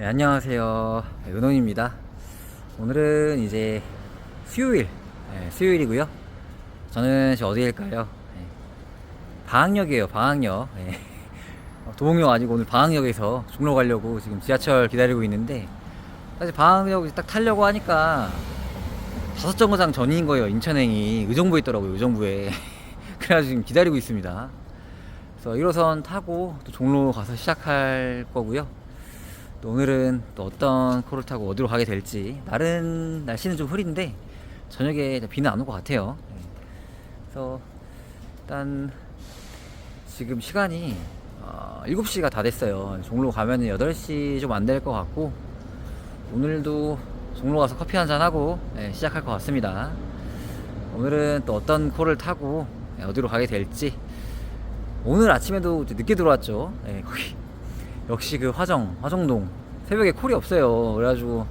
네, 안녕하세요. 네, 은홍입니다. 오늘은 이제 수요일, 네, 수요일이고요. 저는 지금 어디일까요? 네, 방학역이에요, 방학역. 네. 어, 도봉역 아니고 오늘 방학역에서 종로 가려고 지금 지하철 기다리고 있는데 사실 방학역 딱 타려고 하니까 다섯 정거장 전인 거예요. 인천행이 의정부에 있더라고요, 의정부에. 그래가지고 지금 기다리고 있습니다. 그래서 1호선 타고 또 종로 가서 시작할 거고요. 또 오늘은 또 어떤 코를 타고 어디로 가게 될지 날은 날씨는 좀 흐린데 저녁에 비는 안 올 것 같아요. 네. 그래서 일단 지금 시간이 어, 7시가 다 됐어요. 종로 가면은 8시 좀 안 될 것 같고 오늘도 종로 가서 커피 한 잔 하고 네, 시작할 것 같습니다. 오늘은 또 어떤 코를 타고 네, 어디로 가게 될지 오늘 아침에도 늦게 들어왔죠. 네, 거기 역시 그 화정, 화정동 새벽에 콜이 없어요. 그래가지고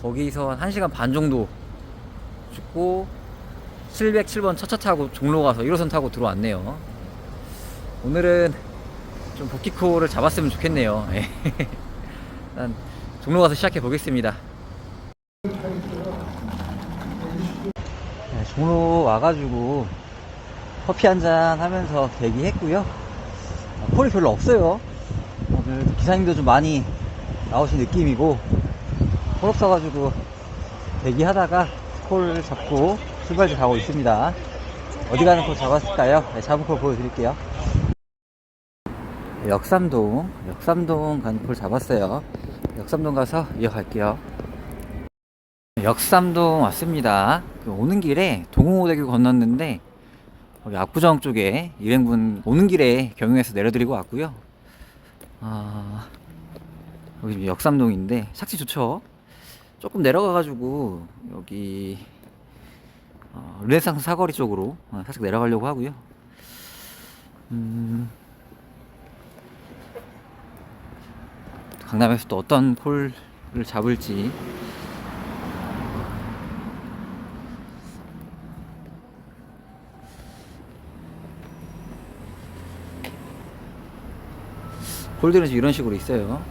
거기서 한 1시간 반 정도 죽고 707번 첫차 타고 종로 가서 1호선 타고 들어왔네요. 오늘은 좀 복귀콜을 잡았으면 좋겠네요. 예. 일단 종로 가서 시작해 보겠습니다. 네, 종로 와가지고 커피 한 잔 하면서 대기했고요. 아, 콜이 별로 없어요. 기사님도 좀 많이 나오신 느낌이고 콜 없어가지고 대기하다가 콜 잡고 출발지 가고 있습니다. 어디 가는 콜 잡았을까요? 네, 잡은 콜 보여드릴게요. 역삼동, 역삼동 가는 콜 잡았어요. 역삼동 가서 이어갈게요. 역삼동 왔습니다. 그 오는 길에 동호대교 건넜는데 거기 압구정 쪽에 일행분 오는 길에 경유해서 내려드리고 왔고요. 아 여기 역삼동인데 착지 좋죠. 조금 내려가가지고 여기 어, 르네상스 사거리 쪽으로 어, 살짝 내려가려고 하고요. 음, 강남에서 또 어떤 폴을 잡을지 지금 이런 식으로 있어요.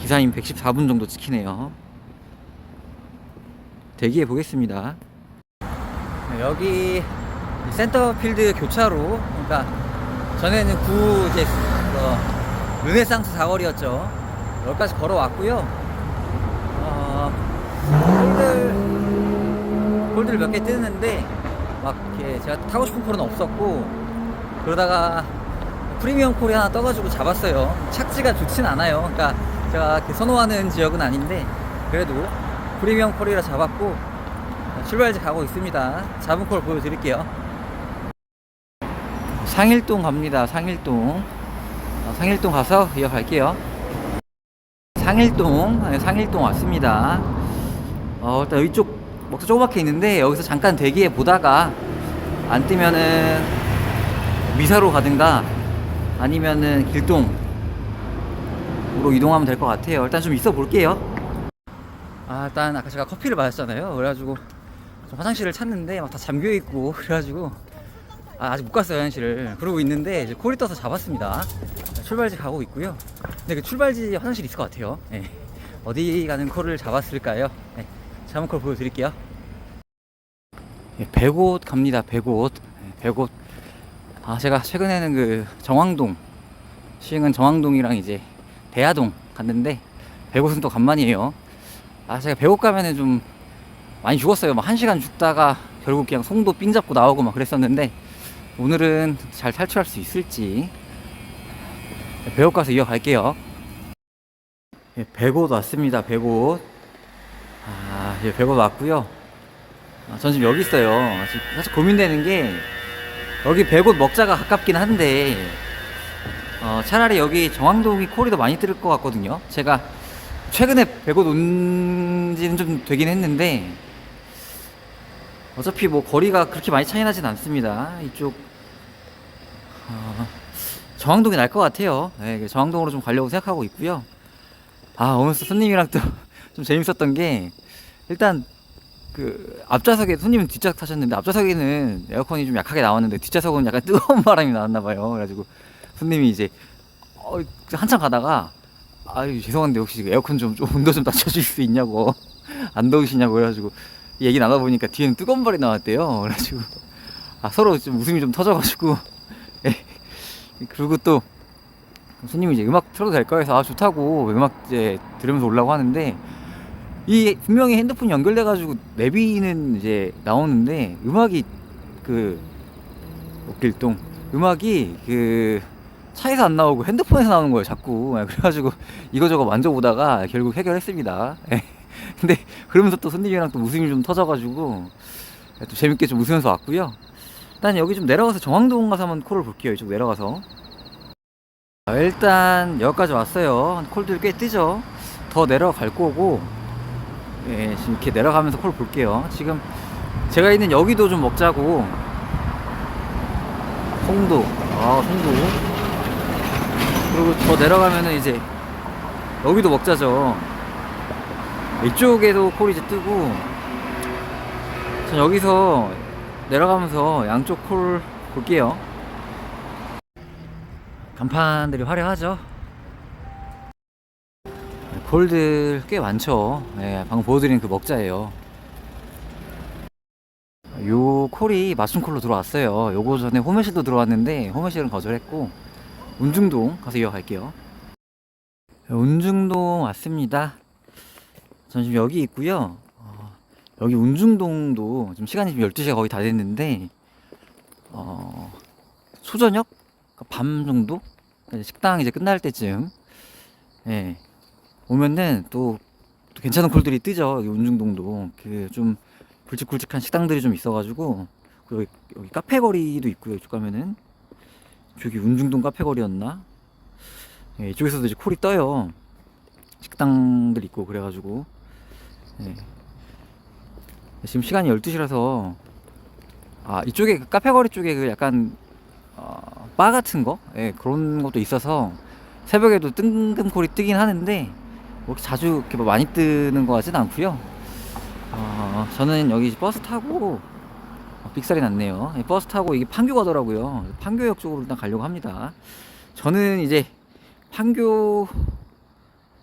기사님 114분 정도 찍히네요. 대기해 보겠습니다. 네, 여기 센터필드 교차로, 그러니까 전에는 구 이제 어, 르네상스 사거리였죠. 여기까지 걸어왔고요. 어, 홀들 홀들 몇 개 뜨는데 막 이렇게 제가 타고 싶은 콜은 없었고 그러다가 프리미엄 콜이 하나 떠가지고 잡았어요. 착지가 좋진 않아요. 그러니까 제가 선호하는 지역은 아닌데 그래도 프리미엄 콜이라 잡았고 출발지 가고 있습니다. 잡은 콜 보여드릴게요. 상일동 갑니다. 상일동. 어, 상일동 가서 이어갈게요. 상일동, 네, 상일동 왔습니다. 어, 일단 이쪽 먹자 조그맣게 있는데 여기서 잠깐 대기해 보다가 안 뜨면은 미사로 가든가 아니면은 길동으로 이동하면 될 것 같아요. 일단 좀 있어 볼게요. 아, 일단 아까 제가 커피를 마셨잖아요. 그래가지고 좀 화장실을 찾는데 막 다 잠겨 있고 그래가지고 아, 아직 못 갔어요 화장실을 그러고 있는데 이제 콜이 떠서 잡았습니다. 출발지 가고 있고요. 근데 그 출발지 화장실 있을 것 같아요. 예. 어디 가는 콜을 잡았을까요? 네. 잡은 콜 보여드릴게요. 예, 백옷 갑니다. 백옷. 예, 백옷. 아 제가 최근에는 그 정왕동 시흥은 정왕동이랑 이제 대하동 갔는데 백옷은 또 간만이에요. 아 제가 백옷 가면은 좀 많이 죽었어요. 막 한 시간 죽다가 결국 그냥 송도 삥 잡고 나오고 막 그랬었는데 오늘은 잘 탈출할 수 있을지 배옷 가서 이어갈게요. 예, 백옷 왔습니다. 백옷. 아, 예, 백옷 왔고요. 아, 전 지금 여기 있어요. 사실 고민되는 게 여기 백옷 먹자가 가깝긴 한데 어, 차라리 여기 정왕동이 콜이 더 많이 뜰 것 같거든요. 제가 최근에 백옷 온 지는 좀 되긴 했는데 어차피 뭐 거리가 그렇게 많이 차이 나진 않습니다. 이쪽 어, 정왕동이 날 것 같아요. 네, 정왕동으로 좀 가려고 생각하고 있고요. 아 오늘 손님이랑 또 좀 재밌었던 게 일단 그 앞좌석에 손님은 뒷좌석 타셨는데 앞좌석에는 에어컨이 좀 약하게 나왔는데 뒷좌석은 약간 뜨거운 바람이 나왔나 봐요. 그래가지고 손님이 이제 어, 한참 가다가 아유 죄송한데 혹시 그 에어컨 좀, 좀 온도 좀 낮춰줄 수 있냐고 안 더우시냐고 그래가지고 얘기 나눠보니까 뒤에는 뜨거운 발이 나왔대요. 그래가지고 아 서로 좀 웃음이 좀 터져가지고 예. 그리고 또 손님이 이제 음악 틀어도 될까 해서 아 좋다고 음악 이제 들으면서 올라고 하는데 이 분명히 핸드폰 연결돼 가지고 내비는 이제 나오는데 음악이 그 어길동 음악이 그 차에서 안 나오고 핸드폰에서 나오는 거예요 자꾸 예, 그래가지고 이거저거 만져보다가 결국 해결했습니다 예. 근데 그러면서 또 손님이랑 또 웃음이 좀 터져가지고 예, 또 재밌게 좀 웃으면서 왔고요 일단 여기 좀 내려가서 정황동 가서 한번 콜을 볼게요 이쪽 내려가서 아, 일단 여기까지 왔어요 콜들 꽤 뜨죠 더 내려갈 거고 예, 지금 이렇게 내려가면서 콜 볼게요. 지금 제가 있는 여기도 좀 먹자고. 송도. 아, 송도. 그리고 더 내려가면은 이제 여기도 먹자죠. 이쪽에도 콜이 이제 뜨고. 전 여기서 내려가면서 양쪽 콜 볼게요. 간판들이 화려하죠. 콜들 꽤 많죠. 예, 방금 보여드린 그 먹자예요. 요 콜이 맞춤 콜로 들어왔어요. 요거 전에 호메실도 들어왔는데 호메실은 거절했고 운중동 가서 이어갈게요. 운중동 왔습니다. 전 지금 여기 있고요. 어, 여기 운중동도 지금 시간이 지금 12시가 거의 다 됐는데 어, 초저녁 그러니까 밤 정도 식당 이제 끝날 때쯤 예, 오면은 또, 또 괜찮은 콜들이 뜨죠. 운중동도 그 좀 굵직굵직한 식당들이 좀 있어가지고 여기, 여기 카페 거리도 있고요. 이쪽 가면은 저기 운중동 카페 거리였나? 예, 이쪽에서도 이제 콜이 떠요. 식당들 있고 그래가지고 예. 지금 시간이 12시라서 아 이쪽에 그 카페 거리 쪽에 그 약간 어, 바 같은 거 예, 그런 것도 있어서 새벽에도 뜬금 콜이 뜨긴 하는데 뭐 이렇게 자주 이렇게 뭐 많이 뜨는 것 같진 않고요. 어, 저는 여기 버스 타고 어, 빅살이 났네요. 예, 버스 타고 이게 판교 가더라고요. 판교역 쪽으로 일단 가려고 합니다. 저는 이제 판교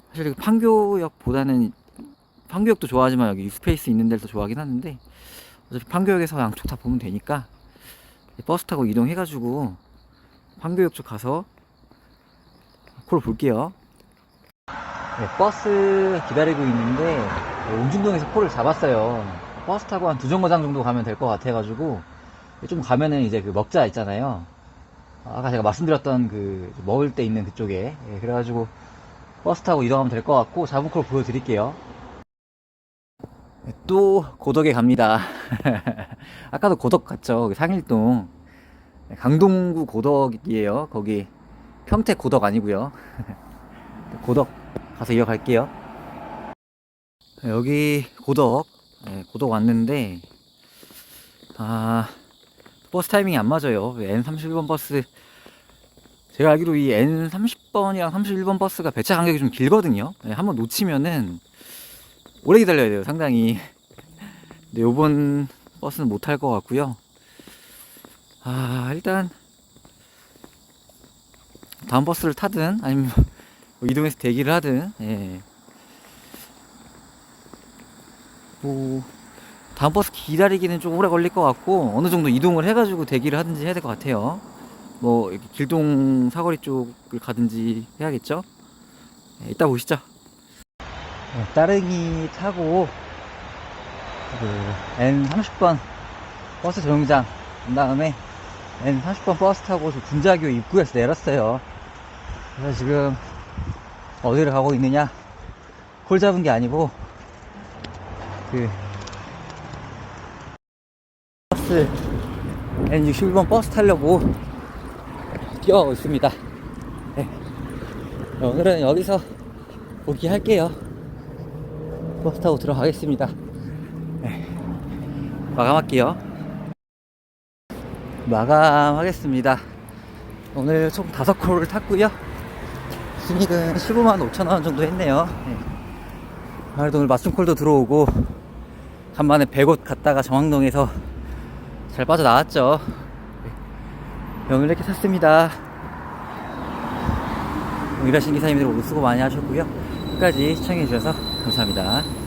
사실 그 판교역보다는 판교역도 좋아하지만 여기 스페이스 있는 더 좋아하긴 하는데 어차피 판교역에서 양쪽 다 보면 되니까 버스 타고 이동해가지고 판교역 쪽 가서 콜을 볼게요. 네, 버스 기다리고 있는데 네, 운중동에서 콜을 잡았어요. 버스 타고 한 두 정거장 정도 가면 될 것 같아가지고 좀 가면은 이제 그 먹자 있잖아요. 아까 제가 말씀드렸던 그 먹을 때 있는 그쪽에 예, 그래가지고 버스 타고 이동하면 될 것 같고 잡은 콜 보여드릴게요. 네, 또 고덕에 갑니다. 아까도 고덕 갔죠. 그 상일동 네, 강동구 고덕이에요. 거기 평택 고덕 아니고요. 고덕 가서 이어갈게요. 여기 고덕, 네, 고덕 왔는데 아 버스 타이밍이 안 맞아요. N31번 버스 제가 알기로 이 N30번이랑 31번 버스가 배차 간격이 좀 길거든요. 네, 한번 놓치면은 오래 기다려야 돼요. 상당히. 근데 요번 버스는 못 탈 것 같고요. 아 일단 다음 버스를 타든 아니면 뭐 이동해서 대기를 하든 예. 뭐 다음 버스 기다리기는 좀 오래 걸릴 것 같고 어느 정도 이동을 해가지고 대기를 하든지 해야 될 것 같아요. 뭐 길동 사거리 쪽을 가든지 해야겠죠. 예, 이따 보시죠. 네, 따릉이 타고 그 N30번 버스 정류장 간 다음에 N30번 버스 타고 저 군자교 입구에서 내렸어요. 그래서 지금 어디를 가고 있느냐? 콜 잡은 게 아니고 그 버스 N61번 버스 타려고 뛰어가고 있습니다. 네. 오늘은 여기서 복귀할게요. 버스 타고 들어가겠습니다. 네. 마감할게요. 마감하겠습니다. 오늘 총 다섯 콜을 탔고요. 순익은 15만 5천 원 정도 했네요. 네. 그래도 오늘 맞춤 콜도 들어오고 간만에 100옷 갔다가 정황동에서 잘 빠져나왔죠. 네. 오늘 이렇게 샀습니다. 일하신 기사님들 모두 수고 많이 하셨고요. 끝까지 시청해주셔서 감사합니다.